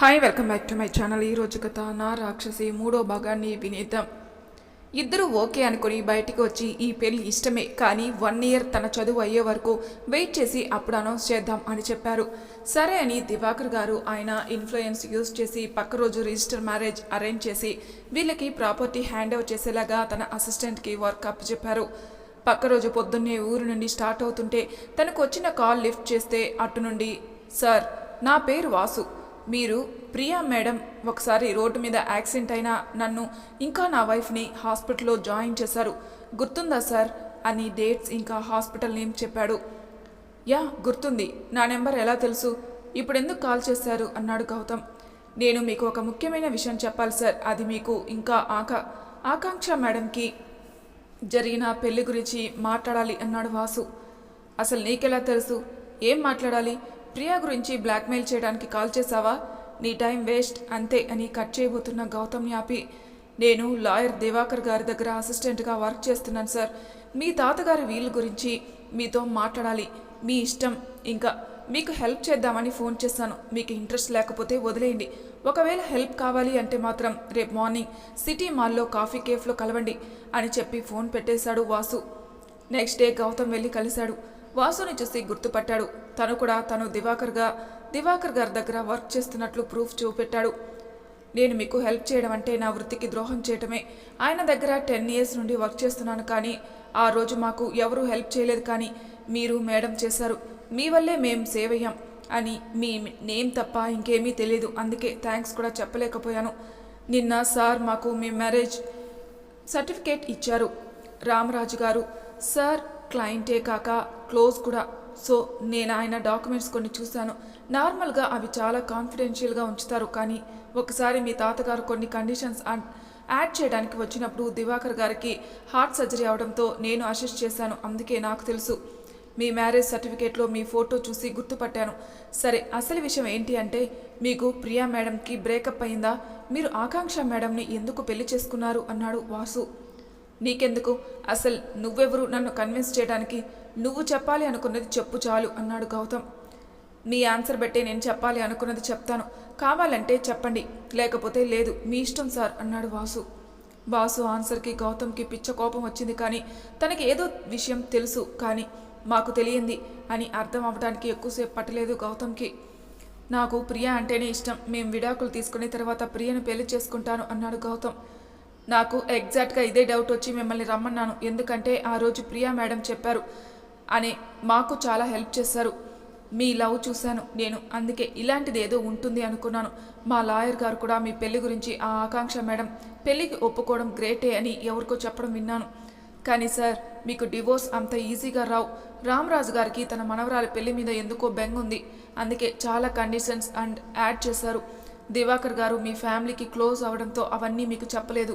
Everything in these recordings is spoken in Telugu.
Hi welcome back to my channel ఈ కథ నా రాక్షసి మూడో భాగాన్ని వినేద్దాం. ఇద్దరు ఓకే అనుకుని బయటికి వచ్చి ఈ పెళ్ళి ఇష్టమే కానీ వన్ ఇయర్ తన చదువు అయ్యే వరకు వెయిట్ చేసి అప్పుడు అనౌన్స్ చేద్దాం అని చెప్పారు. సరే అని దివాకర్ గారు ఆయన ఇన్ఫ్లుయెన్స్ యూజ్ చేసి పక్క రోజు రిజిస్టర్ మ్యారేజ్ అరేంజ్ చేసి వీళ్ళకి ప్రాపర్టీ హ్యాండ్ ఓవర్ చేసేలాగా తన అసిస్టెంట్కి వర్క్ అప్ చెప్పారు. పక్క రోజు పొద్దున్నే ఊరు నుండి స్టార్ట్ అవుతుంటే తనకు వచ్చిన కాల్ లిఫ్ట్ చేస్తే అటు నుండి సార్ నా పేరు వాసు. మీరు ప్రియా మేడం ఒకసారి రోడ్డు మీద యాక్సిడెంట్ అయిన నన్ను ఇంకా నా వైఫ్ని హాస్పిటల్లో జాయిన్ చేశారు. గుర్తుందా సార్? అని డేట్స్ ఇంకా హాస్పిటల్ నేమ్ చెప్పాడు. యా గుర్తుంది. నా నెంబర్ ఎలా తెలుసు? ఇప్పుడెందుకు కాల్ చేశారు? అన్నాడు గౌతమ్. నేను మీకు ఒక ముఖ్యమైన విషయం చెప్పాలి సార్. అది మీకు ఇంకా ఆకా ఆకాంక్ష మేడంకి జరిగిన పెళ్ళి గురించి మాట్లాడాలి అన్నాడు వాసు. అసలు నీకెలా తెలుసు? ఏం మాట్లాడాలి? ప్రియా గురించి బ్లాక్మెయిల్ చేయడానికి కాల్ చేశావా? నీ టైం వేస్ట్ అంతే అని కట్ చేయబోతున్న గౌతమ్ యాపి నేను లాయర్ దివాకర్ గారి దగ్గర అసిస్టెంట్గా వర్క్ చేస్తున్నాను సార్. మీ తాతగారి వీళ్ళ గురించి మీతో మాట్లాడాలి. మీ ఇష్టం. ఇంకా మీకు హెల్ప్ చేద్దామని ఫోన్ చేశాను. మీకు ఇంట్రెస్ట్ లేకపోతే వదిలేయండి. ఒకవేళ హెల్ప్ కావాలి అంటే మాత్రం రేపు మార్నింగ్ సిటీ మాల్లో కాఫీ కేఫ్లో కలవండి అని చెప్పి ఫోన్ పెట్టేశాడు వాసు. నెక్స్ట్ డే గౌతమ్ వెళ్ళి కలిశాడు. వాసుని చూసి గుర్తుపట్టాడు. తను కూడా తను దివాకర్గా దివాకర్ గారి దగ్గర వర్క్ చేస్తున్నట్లు ప్రూఫ్ చూపెట్టాడు. నేను మీకు హెల్ప్ చేయడం అంటే నా వృత్తికి ద్రోహం చేయటమే. ఆయన దగ్గర టెన్ ఇయర్స్ నుండి వర్క్ చేస్తున్నాను కానీ ఆ రోజు మాకు ఎవరూ హెల్ప్ చేయలేదు కానీ మీరు మేడం చేశారు. మీ వల్లే మేం సేవ్ అయ్యాం అని మీ నేమ్ తప్ప ఇంకేమీ తెలియదు అందుకే థ్యాంక్స్ కూడా చెప్పలేకపోయాను. నిన్న సార్ మాకు మీ మ్యారేజ్ సర్టిఫికేట్ ఇచ్చారు. రామరాజు గారు సార్ క్లయింటే కాక క్లోజ్ కూడా. సో నేను ఆయన డాక్యుమెంట్స్ కొన్ని చూశాను. నార్మల్గా అవి చాలా కాన్ఫిడెన్షియల్గా ఉంచుతారు. కానీ ఒకసారి మీ తాతగారు కొన్ని కండిషన్స్ యాడ్ చేయడానికి వచ్చినప్పుడు దివాకర్ గారికి హార్ట్ సర్జరీ అవడంతో నేను అసిస్ట్ చేశాను. అందుకే నాకు తెలుసు. మీ మ్యారేజ్ సర్టిఫికేట్లో మీ ఫోటో చూసి గుర్తుపట్టాను. సరే అసలు విషయం ఏంటి అంటే మీకు ప్రియా మేడంకి బ్రేకప్ అయిందా? మీరు ఆకాంక్ష మేడంని ఎందుకు పెళ్ళి చేసుకున్నారు? అన్నాడు వాసు. నీకెందుకు? అసలు నువ్వెవరు? నన్ను కన్విన్స్ చేయడానికి నువ్వు చెప్పాలి అనుకున్నది చెప్పు చాలు అన్నాడు గౌతమ్. మీ ఆన్సర్ బట్టే నేను చెప్పాలి అనుకున్నది చెప్తాను. కావాలంటే చెప్పండి లేకపోతే లేదు మీ ఇష్టం సార్ అన్నాడు వాసు. వాసు ఆన్సర్కి గౌతమ్కి పిచ్చ కోపం వచ్చింది కానీ తనకి ఏదో విషయం తెలుసు కానీ మాకు తెలియంది అని అర్థం అవ్వడానికి ఎక్కువసేపు పట్టలేదు గౌతమ్కి. నాకు ప్రియ అంటేనే ఇష్టం మేము విడాకులు తీసుకునే తర్వాత ప్రియను పెళ్ళి చేసుకుంటాను అన్నాడు గౌతమ్. నాకు ఎగ్జాక్ట్గా ఇదే డౌట్ వచ్చి మిమ్మల్ని రమ్మన్నాను. ఎందుకంటే ఆ రోజు ప్రియా మేడం చెప్పారు అని మాకు చాలా హెల్ప్ చేశారు. మీ లవ్ చూశాను నేను. అందుకే ఇలాంటిది ఏదో ఉంటుంది అనుకున్నాను. మా లాయర్ గారు కూడా మీ పెళ్ళి గురించి ఆ ఆకాంక్ష మేడం పెళ్ళికి ఒప్పుకోవడం గ్రేటే అని ఎవరికో చెప్పడం విన్నాను. కానీ సార్ మీకు డివోర్స్ అంత ఈజీగా రావు. రామరాజు గారికి తన మనవరాల పెళ్ళి మీద ఎందుకో బెంగుంది అందుకే చాలా కండిషన్స్ అండ్ యాడ్ చేశారు. దివాకర్ గారు మీ ఫ్యామిలీకి క్లోజ్ అవడంతో అవన్నీ మీకు చెప్పలేదు.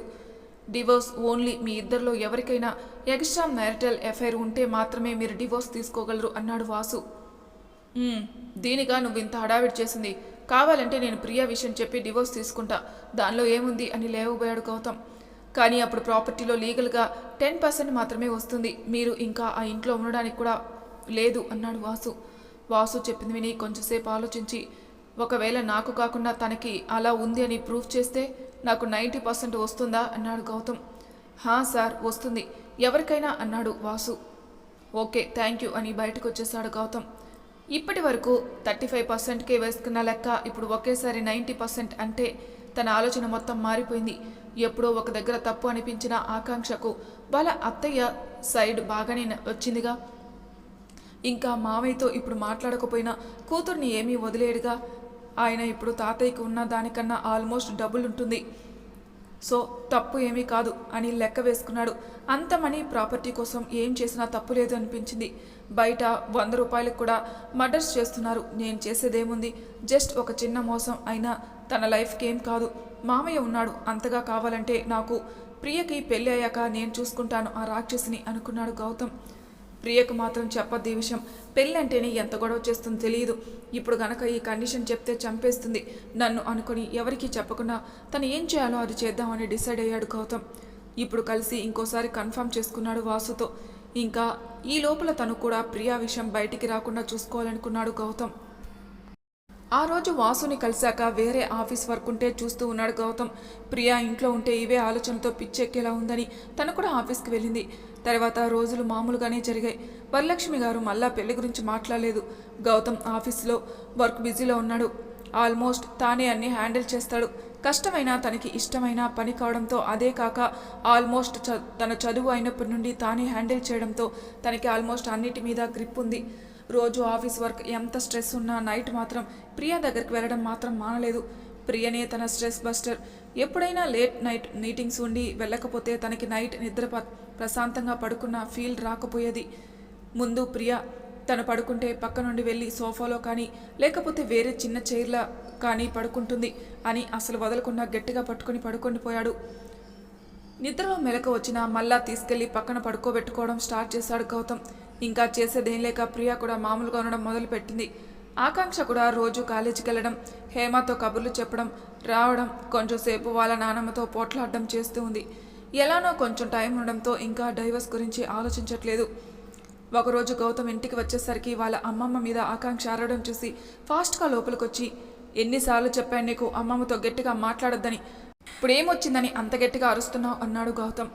డివోర్స్ ఓన్లీ మీ ఇద్దరిలో ఎవరికైనా ఎక్స్ట్రా మ్యారిటల్ ఎఫైర్ ఉంటే మాత్రమే మీరు డివోర్స్ తీసుకోగలరు అన్నాడు వాసు. దీనిగా నువ్వు ఇంత హడావిడి చేసింది. కావాలంటే నేను ప్రియా విషయం చెప్పి డివోర్స్ తీసుకుంటా. దానిలో ఏముంది అని లేవబోయాడు గౌతమ్. కానీ అప్పుడు ప్రాపర్టీలో లీగల్గా టెన్ పర్సెంట్ మాత్రమే వస్తుంది. మీరు ఇంకా ఆ ఇంట్లో ఉండడానికి కూడా లేదు అన్నాడు వాసు. వాసు చెప్పింది విని కొంచెంసేపు ఆలోచించి ఒకవేళ నాకు కాకుండా తనకి అలా ఉంది అని ప్రూఫ్ చేస్తే నాకు నైంటీ పర్సెంట్ వస్తుందా? అన్నాడు గౌతమ్. హా సార్ వస్తుంది. ఎవరికైనా అన్నాడు వాసు. ఓకే థ్యాంక్ యూ అని బయటకు వచ్చేసాడు గౌతమ్. ఇప్పటి వరకు థర్టీ ఫైవ్ పర్సెంట్కే వేసుకున్న లెక్క ఇప్పుడు ఒకేసారి నైంటీ పర్సెంట్ అంటే తన ఆలోచన మొత్తం మారిపోయింది. ఎప్పుడో ఒక దగ్గర తప్పు అనిపించిన ఆకాంక్షకు వాళ్ళ అత్తయ్య సైడ్ బాగానే వచ్చిందిగా. ఇంకా మావయ్యతో ఇప్పుడు మాట్లాడకపోయినా కూతుర్ని ఏమీ వదిలేడుగా. ఆయన ఇప్పుడు తాతయ్యకు ఉన్న దానికన్నా ఆల్మోస్ట్ డబుల్ ఉంటుంది. సో తప్పు ఏమీ కాదు అని లెక్క వేసుకున్నాడు. అంత మనీ ప్రాపర్టీ కోసం ఏం చేసినా తప్పు లేదు అనిపించింది. బయట వంద రూపాయలకు కూడా మర్డర్స్ చేస్తున్నారు. నేను చేసేదేముంది? జస్ట్ ఒక చిన్న మోసం అయినా తన లైఫ్కి ఏం కాదు. మామయ్య ఉన్నాడు. అంతగా కావాలంటే నాకు ప్రియకి పెళ్ళి అయ్యాక నేను చూసుకుంటాను ఆ రాక్షసిని అనుకున్నాడు గౌతమ్. ప్రియకు మాత్రం చెప్పద్ది ఈ విషయం. పెళ్ళంటేనే ఎంత గొడవ చేస్తుందో తెలియదు. ఇప్పుడు గనక ఈ కండిషన్ చెప్తే చంపేస్తుంది. నన్ను అనుకుని ఎవరికీ చెప్పకుండా తను ఏం చేయాలో అది చేద్దామని డిసైడ్ అయ్యాడు గౌతమ్. ఇప్పుడు కలిసి ఇంకోసారి కన్ఫర్మ్ చేసుకున్నాడు వాసుతో. ఇంకా ఈ లోపల తను కూడా ప్రియా విషయం బయటికి రాకుండా చూసుకోవాలనుకున్నాడు గౌతమ్. ఆ రోజు వాసుని కలిశాక వేరే ఆఫీస్ వర్క్ ఉంటే చూస్తూ ఉన్నాడు గౌతమ్. ప్రియా ఇంట్లో ఉంటే ఇవే ఆలోచనతో పిచ్చెక్కేలా ఉందని తను కూడా ఆఫీస్కి వెళ్ళింది. తర్వాత రోజులు మామూలుగానే జరిగాయి. వరలక్ష్మి గారు మళ్ళా పెళ్ళి గురించి మాట్లాడలేదు. గౌతమ్ ఆఫీస్లో వర్క్ బిజీలో ఉన్నాడు. ఆల్మోస్ట్ తానే అన్ని హ్యాండిల్ చేస్తాడు. కష్టమైన తనకి ఇష్టమైన పని కావడంతో అదే కాక ఆల్మోస్ట్ చ తన చదువు అయినప్పటి నుండి తానే హ్యాండిల్ చేయడంతో తనకి ఆల్మోస్ట్ అన్నిటి మీద గ్రిప్ ఉంది. రోజు ఆఫీస్ వర్క్ ఎంత స్ట్రెస్ ఉన్నా నైట్ మాత్రం ప్రియా దగ్గరికి వెళ్ళడం మాత్రం మానలేదు. ప్రియనే తన స్ట్రెస్ బస్టర్. ఎప్పుడైనా లేట్ నైట్ మీటింగ్స్ ఉండి వెళ్ళకపోతే తనకి నైట్ నిద్ర ప్రశాంతంగా పడుకున్న ఫీల్ రాకపోయేది. ముందు ప్రియా తను పడుకుంటే పక్క నుండి వెళ్ళి సోఫాలో కానీ లేకపోతే వేరే చిన్న చైర్లో కానీ పడుకుంటుంది అని అసలు వదలకుండా గట్టిగా పట్టుకొని పడుకొని పోయాడు. నిద్రలో మెలకు వచ్చినా మళ్ళా తీసుకెళ్ళి పక్కన పడుకోబెట్టుకోవడం స్టార్ట్ చేశాడు గౌతమ్. ఇంకా చేసేదేం లేక ప్రియా కూడా మామూలుగా ఉండడం మొదలుపెట్టింది. ఆకాంక్ష కూడా రోజు కాలేజీకి వెళ్ళడం హేమతో కబుర్లు చెప్పడం రావడం కొంచెంసేపు వాళ్ళ నానమ్మతో పోట్లాడడం చేస్తూ ఉంది. ఎలానో కొంచెం టైం ఉండడంతో ఇంకా డైవర్స్ గురించి ఆలోచించట్లేదు. ఒకరోజు గౌతమ్ ఇంటికి వచ్చేసరికి వాళ్ళ అమ్మమ్మ మీద ఆకాంక్ష ఆరడం చూసి ఫాస్ట్గా లోపలికొచ్చి ఎన్నిసార్లు చెప్పాను నీకు అమ్మమ్మతో గట్టిగా మాట్లాడొద్దని ఇప్పుడేమొచ్చిందని అంత గట్టిగా అరుస్తున్నావు? అన్నాడు గౌతమ్.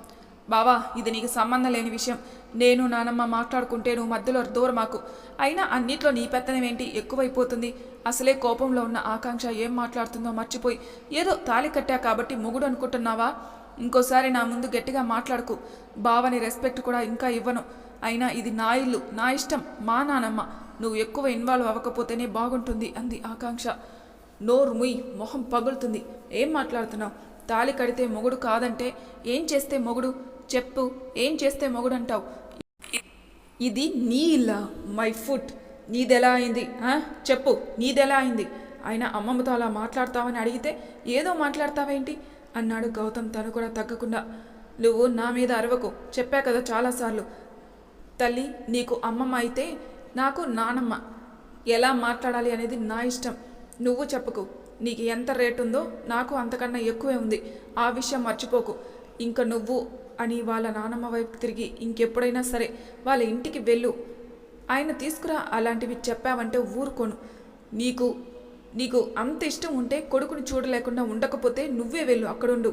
బావా ఇది నీకు సంబంధం లేని విషయం. నేను నానమ్మ మాట్లాడుకుంటే నువ్వు మధ్యలో దూరం మాకు అయినా అన్నిట్లో నీ పెత్తనమేంటి ఎక్కువైపోతుంది. అసలే కోపంలో ఉన్న ఆకాంక్ష ఏం మాట్లాడుతుందో మర్చిపోయి ఏదో తాళి కట్టా కాబట్టి మొగుడు అనుకుంటున్నావా? ఇంకోసారి నా ముందు గట్టిగా మాట్లాడుకు. బావని రెస్పెక్ట్ కూడా ఇంకా ఇవ్వను. అయినా ఇది నా ఇల్లు నా ఇష్టం మా నానమ్మ. నువ్వు ఎక్కువ ఇన్వాల్వ్ అవ్వకపోతేనే బాగుంటుంది అంది ఆకాంక్ష. నోరు ముయ్ మొహం పగులుతుంది. ఏం మాట్లాడుతున్నావు? తాళి కడితే మొగుడు కాదంటే ఏం చేస్తే మొగుడు? చెప్పు ఏం చేస్తే మొగుడు అంటావు ఇది నీ ఇల్లా? My foot. నీదెలా అయింది? చెప్పు నీదెలా అయింది? ఆయన అమ్మమ్మతో అలా మాట్లాడతావని అడిగితే ఏదో మాట్లాడతావేంటి? అన్నాడు గౌతమ్ తను కూడా తగ్గకుండా. నువ్వు నా మీద అరవకు. చెప్పా కదా చాలాసార్లు. తల్లి నీకు అమ్మమ్మ అయితే నాకు నానమ్మ. ఎలా మాట్లాడాలి అనేది నా ఇష్టం. నువ్వు చెప్పకు. నీకు ఎంత రేటు ఉందో నాకు అంతకన్నా ఎక్కువే ఉంది. ఆ విషయం మర్చిపోకు. ఇంకా నువ్వు అని వాళ్ళ నానమ్మ వైపు తిరిగి ఇంకెప్పుడైనా సరే వాళ్ళ ఇంటికి వెళ్ళు. ఆయన తీసుకురా అలాంటివి చెప్పావంటే ఊరుకోను. నీకు నీకు అంత ఇష్టం ఉంటే కొడుకుని చూడలేకుండా ఉండకపోతే నువ్వే వెళ్ళు అక్కడుండు.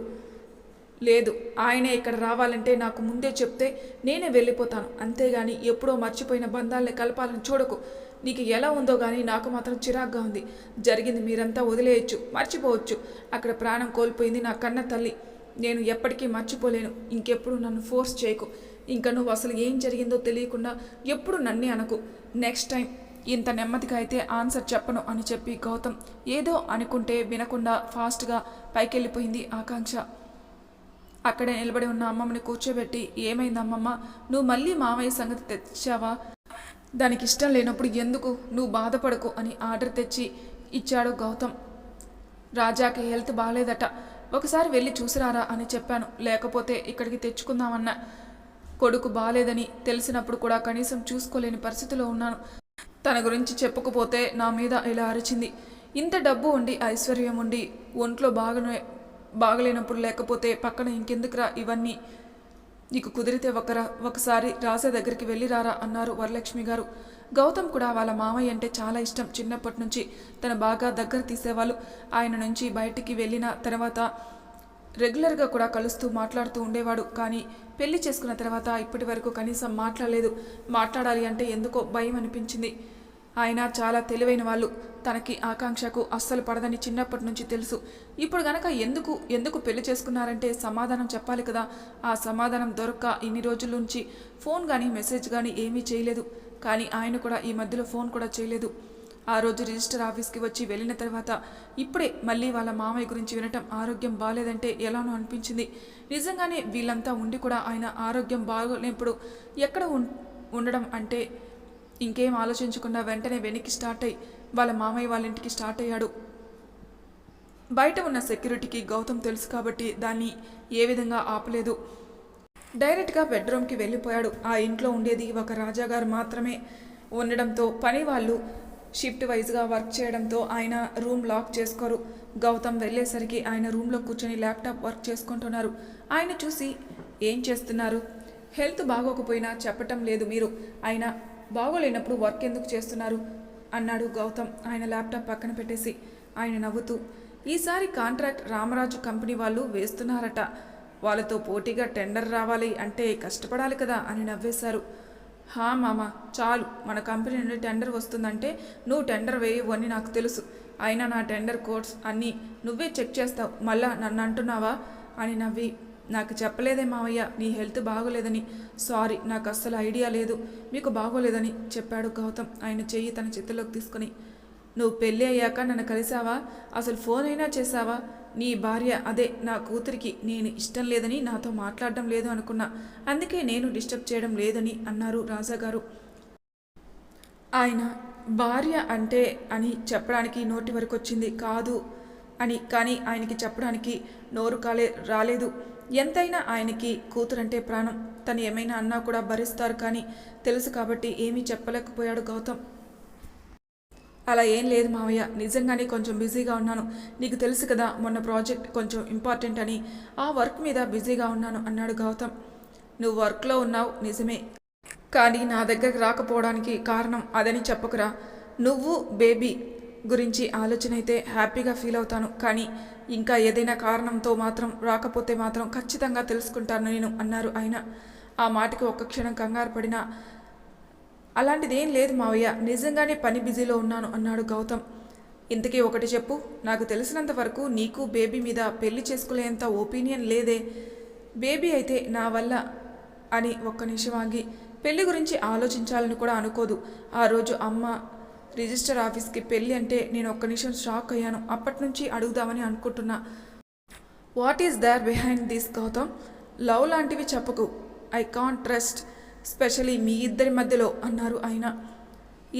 లేదు ఆయనే ఇక్కడ రావాలంటే నాకు ముందే చెప్తే నేనే వెళ్ళిపోతాను. అంతేగాని ఎప్పుడో మర్చిపోయిన బంధాలని కలపాలని చూడకు. నీకు ఎలా ఉందో కానీ నాకు మాత్రం చిరాగ్గా ఉంది. జరిగింది మీరంతా వదిలేయచ్చు మర్చిపోవచ్చు. అక్కడ ప్రాణం కోల్పోయింది నా కన్న తల్లి. నేను ఎప్పటికీ మర్చిపోలేను. ఇంకెప్పుడు నన్ను ఫోర్స్ చేయకు. ఇంకా నువ్వు అసలు ఏం జరిగిందో తెలియకుండా ఎప్పుడు నన్నే అనకు. నెక్స్ట్ టైం ఇంత నెమ్మదిగా అయితే ఆన్సర్ చెప్పను అని చెప్పి గౌతమ్ ఏదో అనుకుంటే వినకుండా ఫాస్ట్గా పైకెళ్ళిపోయింది ఆకాంక్ష. అక్కడే నిలబడి ఉన్న అమ్మమ్మని కూర్చోబెట్టి ఏమైంది అమ్మమ్మ? నువ్వు మళ్ళీ మామయ్య సంగతి తెచ్చావా? దానికి ఇష్టం లేనప్పుడు ఎందుకు నువ్వు బాధపడకు? అని ఆర్డర్ తెచ్చి ఇచ్చాడు గౌతమ్. రాజాకి హెల్త్ బాగాలేదట ఒకసారి వెళ్ళి చూసిరారా అని చెప్పాను. లేకపోతే ఇక్కడికి తెచ్చుకుందామన్నా. కొడుకు బాగాలేదని తెలిసినప్పుడు కూడా కనీసం చూసుకోలేని పరిస్థితిలో ఉన్నాను. తన గురించి చెప్పకపోతే నా మీద ఇలా అరిచింది. ఇంత డబ్బు ఉండి ఐశ్వర్యం ఉండి ఒంట్లో బాగనే బాగలేనప్పుడు లేకపోతే పక్కన ఇంకెందుకురా ఇవన్నీ? నీకు కుదిరితే ఒకరా ఒకసారి రాసే దగ్గరికి వెళ్ళి రారా అన్నారు వరలక్ష్మి గారు. గౌతమ్ కూడా వాళ్ళ మామయ్య అంటే చాలా ఇష్టం. చిన్నప్పటి నుంచి తను బాగా దగ్గర తీసేవాళ్ళు. ఆయన నుంచి బయటికి వెళ్ళిన తర్వాత రెగ్యులర్గా కూడా కలుస్తూ మాట్లాడుతూ ఉండేవాడు. కానీ పెళ్ళి చేసుకున్న తర్వాత ఇప్పటి వరకు కనీసం మాట్లాడలేదు. మాట్లాడాలి అంటే ఎందుకో భయం అనిపించింది. ఆయన చాలా తెలివైన వాళ్ళు. తనకి ఆకాంక్షకు అస్సలు పడదని చిన్నప్పటి నుంచి తెలుసు. ఇప్పుడు గనక ఎందుకు ఎందుకు పెళ్ళి చేసుకున్నారంటే సమాధానం చెప్పాలి కదా. ఆ సమాధానం దొరక్క ఇన్ని రోజుల నుంచి ఫోన్ కానీ మెసేజ్ కానీ ఏమీ చేయలేదు. కానీ ఆయన కూడా ఈ మధ్యలో ఫోన్ కూడా చేయలేదు. ఆ రోజు రిజిస్టర్ ఆఫీస్కి వచ్చి వెళ్ళిన తర్వాత ఇప్పుడే మళ్ళీ వాళ్ళ మామయ్య గురించి వినటం ఆరోగ్యం బాగాలేదంటే ఎలానో అనిపించింది. నిజంగానే వీళ్ళంతా ఉండి కూడా ఆయన ఆరోగ్యం బాగోలేనప్పుడు ఎక్కడ ఉండడం అంటే ఇంకేం ఆలోచించకుండా వెంటనే వెనక్కి స్టార్ట్ అయ్యి వాళ్ళ మామయ్య వాళ్ళ ఇంటికి స్టార్ట్ అయ్యాడు. బయట ఉన్న సెక్యూరిటీకి గౌతమ్ తెలుసు కాబట్టి దాన్ని ఏ విధంగా ఆపలేదు. డైరెక్ట్గా బెడ్రూమ్కి వెళ్ళిపోయాడు. ఆ ఇంట్లో ఉండేది ఒక రాజాగారు మాత్రమే. ఉండడంతో పని వాళ్ళు షిఫ్ట్ వైజ్గా వర్క్ చేయడంతో ఆయన రూమ్ లాక్ చేసుకోరు. గౌతమ్ వెళ్ళేసరికి ఆయన రూమ్లో కూర్చొని ల్యాప్టాప్ వర్క్ చేసుకుంటున్నారు. ఆయన చూసి ఏం చేస్తున్నారు? హెల్త్ బాగోకపోయినా చెప్పటం లేదు మీరు. ఆయన బాగోలేనప్పుడు వర్క్ ఎందుకు చేస్తున్నారు? అన్నాడు గౌతమ్. ఆయన ల్యాప్టాప్ పక్కన పెట్టేసి ఆయన నవ్వుతూ ఈసారి కాంట్రాక్ట్ రామరాజు కంపెనీ వాళ్ళు వేస్తున్నారట. వాళ్ళతో పోటీగా టెండర్ రావాలి అంటే కష్టపడాలి కదా అని నవ్వేశారు. హా మామ చాలు మన కంపెనీ నుండి టెండర్ వస్తుందంటే నువ్వు టెండర్ వేయవు అని నాకు తెలుసు. అయినా నా టెండర్ కోడ్స్ అన్నీ నువ్వే చెక్ చేస్తావు. మళ్ళా నన్ను అంటున్నావా? అని నవ్వి నాకు చెప్పలేదే మావయ్య నీ హెల్త్ బాగోలేదని. సారీ నాకు అస్సలు ఐడియా లేదు. మీకు బాగోలేదని చెప్పాడు గౌతమ్ ఆయన చెయ్యి తన చేతిలోకి తీసుకుని. నువ్వు పెళ్ళి అయ్యాక నన్ను కలిసావా? అసలు ఫోన్ అయినా చేసావా నీ భార్య అదే నా కూతురికి నేను ఇష్టం లేదని నాతో మాట్లాడడం లేదు అనుకున్నా. అందుకే నేను డిస్టర్బ్ చేయడం లేదని అన్నారు రాజాగారు. ఆయన భార్య అంటే అని చెప్పడానికి నోటి వరకు వచ్చింది. కాదు అని కానీ ఆయనకి చెప్పడానికి నోరు కాలే రాలేదు. ఎంతైనా ఆయనకి కూతురంటే ప్రాణం. తను ఏమైనా అన్నా కూడా భరిస్తారు కానీ తెలుసు కాబట్టి ఏమీ చెప్పలేకపోయాడు గౌతమ్. అలా ఏం లేదు మావయ్య. నిజంగానే కొంచెం బిజీగా ఉన్నాను. నీకు తెలుసు కదా మొన్న ప్రాజెక్ట్ కొంచెం ఇంపార్టెంట్ అని. ఆ వర్క్ మీద బిజీగా ఉన్నాను అన్నాడు గౌతమ్. నువ్వు వర్క్లో ఉన్నావు నిజమే. కానీ నా దగ్గరకు రాకపోవడానికి కారణం అదని చెప్పకురా. నువ్వు బేబీ గురించి ఆలోచన అయితే హ్యాపీగా ఫీల్ అవుతాను. కానీ ఇంకా ఏదైనా కారణంతో మాత్రం రాకపోతే మాత్రం ఖచ్చితంగా తెలుసుకుంటాను నేను అన్నారు ఆయన. ఆ మాటకి ఒక్క క్షణం కంగారు పడినా అలాంటిది ఏం లేదు మావయ్య. నిజంగానే పని బిజీలో ఉన్నాను అన్నాడు గౌతమ్. ఇంతకీ ఒకటి చెప్పు. నాకు తెలిసినంత వరకు నీకు బేబీ మీద పెళ్ళి చేసుకునేంత ఒపీనియన్ లేదే. బేబీ అయితే నా వల్ల అని ఒక్క నిమిషం ఆగి పెళ్ళి గురించి ఆలోచించాలని కూడా అనుకోదు. ఆ రోజు అమ్మ రిజిస్టర్ ఆఫీస్కి పెళ్ళి అంటే నేను ఒక్క నిమిషం షాక్ అయ్యాను. అప్పటి నుంచి అడుగుదామని అనుకుంటున్నా. What is there behind this Gautam? Love లాంటివి చెప్పకు. I can't trust. స్పెషలీ మీ ఇద్దరి మధ్యలో అన్నారు ఆయన.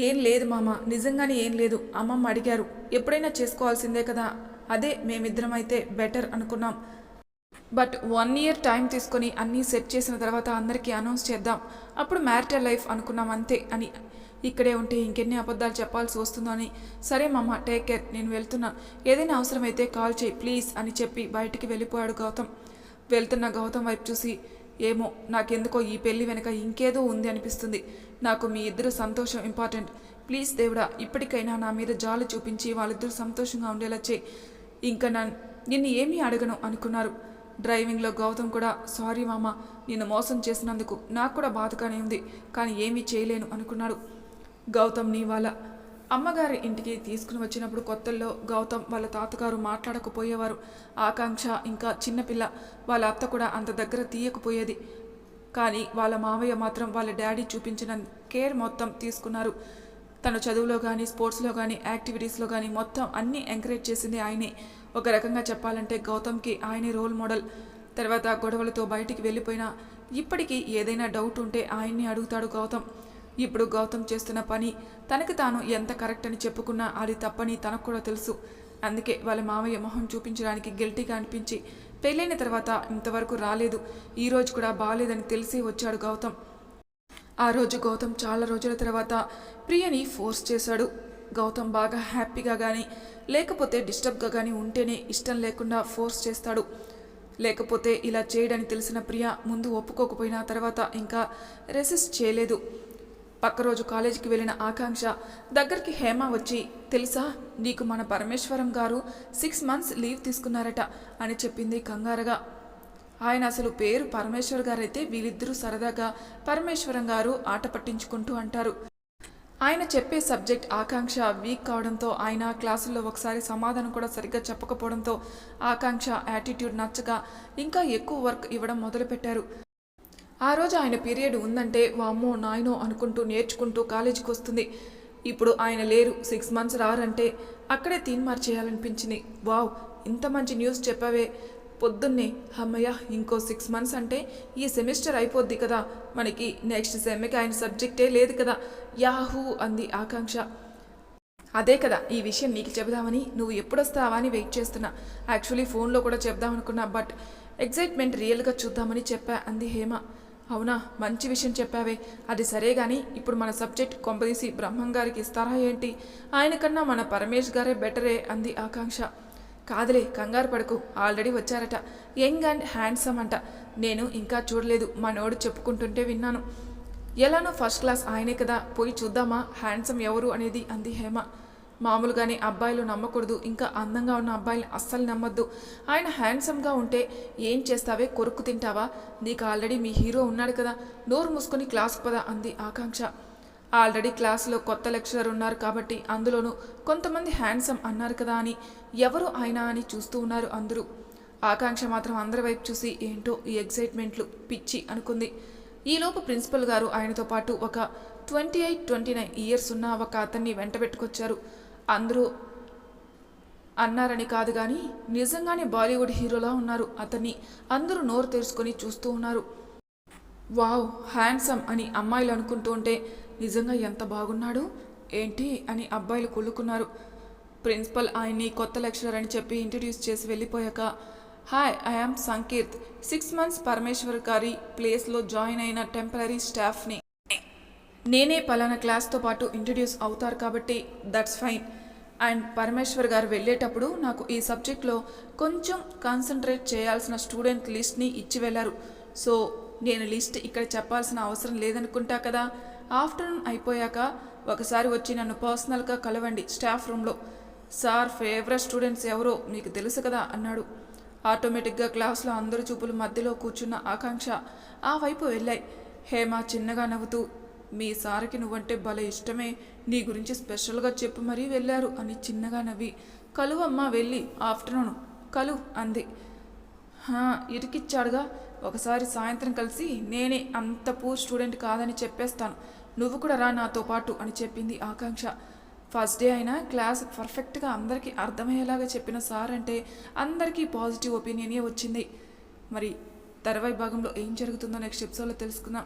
ఏం లేదు మామ నిజంగానే ఏం లేదు. అమ్మమ్మ అడిగారు. ఎప్పుడైనా చేసుకోవాల్సిందే కదా. అదే మేమిద్దరం అయితే బెటర్ అనుకున్నాం. బట్ వన్ ఇయర్ టైం తీసుకొని అన్నీ సెట్ చేసిన తర్వాత అందరికీ అనౌన్స్ చేద్దాం. అప్పుడు మ్యారిటల్ లైఫ్ అనుకున్నాం అంతే అని. ఇక్కడే ఉంటే ఇంకెన్ని అబద్ధాలు చెప్పాల్సి వస్తుందో అని. సరే మామ టేక్ కేర్ నేను వెళ్తున్నా. ఏదైనా అవసరమైతే కాల్ చేయి ప్లీజ్ అని చెప్పి బయటికి వెళ్ళిపోయాడు గౌతమ్. వెళ్తున్న గౌతమ్ వైపు చూసి ఏమో నాకెందుకో ఈ పెళ్ళి వెనక ఇంకేదో ఉంది అనిపిస్తుంది. నాకు మీ ఇద్దరు సంతోషం ఇంపార్టెంట్. ప్లీజ్ దేవుడా ఇప్పటికైనా నా మీద జాలి చూపించి వాళ్ళిద్దరూ సంతోషంగా ఉండేలా చేయి. ఇంకా నన్ను నిన్ను ఏమీ అడగను అనుకున్నారు. డ్రైవింగ్లో గౌతమ్ కూడా సారీ మామ నిన్ను మోసం చేసినందుకు నాకు కూడా బాధగానే ఉంది కానీ ఏమీ చేయలేను అనుకున్నాడు. గౌతమ్ నీ వాళ్ళ అమ్మగారి ఇంటికి తీసుకుని వచ్చినప్పుడు కొత్తల్లో గౌతమ్ వాళ్ళ తాతగారు మాట్లాడకపోయేవారు. ఆకాంక్ష ఇంకా చిన్నపిల్ల వాళ్ళ అత్త కూడా అంత దగ్గర తీయకపోయేది. కానీ వాళ్ళ మావయ్య మాత్రం వాళ్ళ డాడీ చూపించిన కేర్ మొత్తం తీసుకున్నారు. తన చదువులో కానీ స్పోర్ట్స్లో కానీ యాక్టివిటీస్లో కానీ మొత్తం అన్నీ ఎంకరేజ్ చేసింది ఆయనే. ఒక రకంగా చెప్పాలంటే గౌతమ్కి ఆయనే రోల్ మోడల్. తర్వాత గొడవలతో బయటికి వెళ్ళిపోయినా ఇప్పటికీ ఏదైనా డౌట్ ఉంటే ఆయన్ని అడుగుతాడు గౌతమ్. ఇప్పుడు గౌతమ్ చేస్తున్న పని తనకి తాను ఎంత కరెక్ట్ అని చెప్పుకున్నా అది తప్పని తనకు కూడా తెలుసు. అందుకే వాళ్ళ మామయ్య మొహం చూపించడానికి గిల్టీగా అనిపించి పెళ్ళైన తర్వాత ఇంతవరకు రాలేదు. ఈ రోజు కూడా బాగాలేదని తెలిసి వచ్చాడు గౌతమ్. ఆ రోజు గౌతమ్ చాలా రోజుల తర్వాత ప్రియని ఫోర్స్ చేశాడు. గౌతమ్ బాగా హ్యాపీగా కానీ లేకపోతే డిస్టర్బ్గా కానీ ఉంటేనే ఇష్టం లేకుండా ఫోర్స్ చేస్తాడు. లేకపోతే ఇలా చేయడని తెలిసిన ప్రియ ముందు ఒప్పుకోకపోయినా తర్వాత ఇంకా రెసిస్ట్ చేయలేదు. పక్క రోజు కాలేజీకి వెళ్ళిన ఆకాంక్ష దగ్గరికి హేమ వచ్చి తెలుసా నీకు మన పరమేశ్వరం గారు సిక్స్ మంత్స్ లీవ్ తీసుకున్నారట అని చెప్పింది కంగారుగా. ఆయన అసలు పేరు పరమేశ్వర్ గారైతే వీళ్ళిద్దరూ సరదాగా పరమేశ్వరం గారు ఆట పట్టించుకుంటూ అంటారు. ఆయన చెప్పే సబ్జెక్ట్ ఆకాంక్ష వీక్ కావడంతో ఆయన క్లాసుల్లో ఒకసారి సమాధానం కూడా సరిగ్గా చెప్పకపోవడంతో ఆకాంక్ష యాటిట్యూడ్ నచ్చగా ఇంకా ఎక్కువ వర్క్ ఇవ్వడం మొదలుపెట్టారు. ఆ రోజు ఆయన పీరియడ్ ఉందంటే వామ్మో నాయనో అనుకుంటూ నేర్చుకుంటూ కాలేజీకి వస్తుంది ఇప్పుడు ఆయన లేరు సిక్స్ మంత్స్ రారంటే అక్కడే తీన్మార్ చేయాలనిపించింది వావ్ ఇంత మంచి న్యూస్ చెప్పావే. పొద్దున్నే అమ్మయ్య ఇంకో సిక్స్ మంత్స్ అంటే ఈ సెమిస్టర్ అయిపోద్ది కదా. మనకి నెక్స్ట్ సెమ్కి ఆయన సబ్జెక్టే లేదు కదా. యాహూ అంది ఆకాంక్ష. అదే కదా ఈ విషయం నీకు చెబుదామని నువ్వు ఎప్పుడొస్తావా అని వెయిట్ చేస్తున్నా. యాక్చువల్లీ ఫోన్లో కూడా చెప్దామనుకున్నా బట్ ఎగ్జైట్మెంట్ రియల్గా చూద్దామని చెప్పా అంది హేమ. అవునా? మంచి విషయం చెప్పావే. అది సరే కానీ ఇప్పుడు మన సబ్జెక్ట్ కొంపదీసి బ్రహ్మం గారికి ఇస్తారా ఏంటి? ఆయన కన్నా మన పరమేష్ గారే బెటరే అంది ఆకాంక్ష. కాదులే కంగారు పడకు. ఆల్రెడీ వచ్చారట. యంగ్ అండ్ హ్యాండ్సమ్ అంట. నేను ఇంకా చూడలేదు. మనోడు చెప్పుకుంటుంటే విన్నాను. ఎలానో ఫస్ట్ క్లాస్ ఆయనే కదా. పోయి చూద్దామా? హ్యాండ్సమ్ ఎవరు అనేది అంది హేమ. మామూలుగానే అబ్బాయిలు నమ్మకూడదు. ఇంకా అందంగా ఉన్న అబ్బాయిని అస్సలు నమ్మొద్దు. ఆయన హ్యాండ్సమ్గా ఉంటే ఏం చేస్తావే? కొరుక్కు తింటావా? నీకు ఆల్రెడీ మీ హీరో ఉన్నాడు కదా. నోరు మూసుకొని క్లాస్కి పదా అంది ఆకాంక్ష. ఆల్రెడీ క్లాసులో కొత్త లెక్చరర్ ఉన్నారు కాబట్టి అందులోనూ కొంతమంది హ్యాండ్సమ్ అన్నారు కదా అని ఎవరు ఆయన అని చూస్తూ ఉన్నారు అందరూ. ఆకాంక్ష మాత్రం అందరి వైపు చూసి ఏంటో ఈ ఎగ్జైట్మెంట్లు పిచ్చి అనుకుంది. ఈలోపు ప్రిన్సిపల్ గారు ఆయనతో పాటు ఒక twenty eight twenty nine years ఉన్న ఒక అతన్ని వెంటబెట్టుకొచ్చారు అందరూ అన్నారని కాదు కానీ నిజంగానే బాలీవుడ్ హీరోలా ఉన్నారు అతన్ని. అందరూ నోరు తెరుచుకొని చూస్తూ ఉన్నారు. వావ్ హ్యాండ్సమ్ అని అమ్మాయిలు అనుకుంటూ ఉంటే నిజంగా ఎంత బాగున్నాడు? ఏంటి? అని అబ్బాయిలు కుళ్ళుకున్నారు. ప్రిన్సిపల్ ఆయన్ని కొత్త లెక్చరర్ అని చెప్పి ఇంట్రడ్యూస్ చేసి వెళ్ళిపోయాక hi I am Sankeerth six months Parameshwar గారి ప్లేస్లో జాయిన్ అయిన టెంపరీ స్టాఫ్ని నేనే పలానా క్లాస్తో పాటు ఇంట్రడ్యూస్ అవుతారు కాబట్టి దట్స్ ఫైన్. అండ్ పరమేశ్వర్ గారు వెళ్ళేటప్పుడు నాకు ఈ సబ్జెక్ట్లో కొంచెం కాన్సన్ట్రేట్ చేయాల్సిన స్టూడెంట్ లిస్ట్ని ఇచ్చి వెళ్ళారు. సో నేను లిస్ట్ ఇక్కడ చెప్పాల్సిన అవసరం లేదనుకుంటా కదా. ఆఫ్టర్నూన్ అయిపోయాక ఒకసారి వచ్చి నన్ను పర్సనల్గా కలవండి స్టాఫ్ రూమ్లో. సార్ ఫేవరెట్ స్టూడెంట్స్ ఎవరో మీకు తెలుసు కదా అన్నాడు. ఆటోమేటిక్గా క్లాస్లో అందరి చూపులు మధ్యలో కూర్చున్న ఆకాంక్ష ఆ వైపు వెళ్ళాయి. హేమ చిన్నగా నవ్వుతూ మీ సార్కి నువ్వంటే భలే ఇష్టమే. నీ గురించి స్పెషల్గా చెప్పు మరీ వెళ్ళారు అని చిన్నగా నవ్వి. కలువమ్మ వెళ్ళి. ఆఫ్టర్నూన్. కలు అంది. ఇరికిచ్చాడుగా. ఒకసారి సాయంత్రం కలిసి నేనే అంత పూర్ స్టూడెంట్ కాదని చెప్పేస్తాను. నువ్వు కూడా రా నాతో పాటు అని చెప్పింది ఆకాంక్ష. ఫస్ట్ డే అయినా క్లాస్ పర్ఫెక్ట్గా అందరికీ అర్థమయ్యేలాగా చెప్పిన సార్ అంటే అందరికీ పాజిటివ్ ఒపీనియనే వచ్చింది. మరి తర్వాయి భాగంలో ఏం జరుగుతుందో నెక్స్ట్ ఎపిసోడ్లో తెలుసుకుందాం.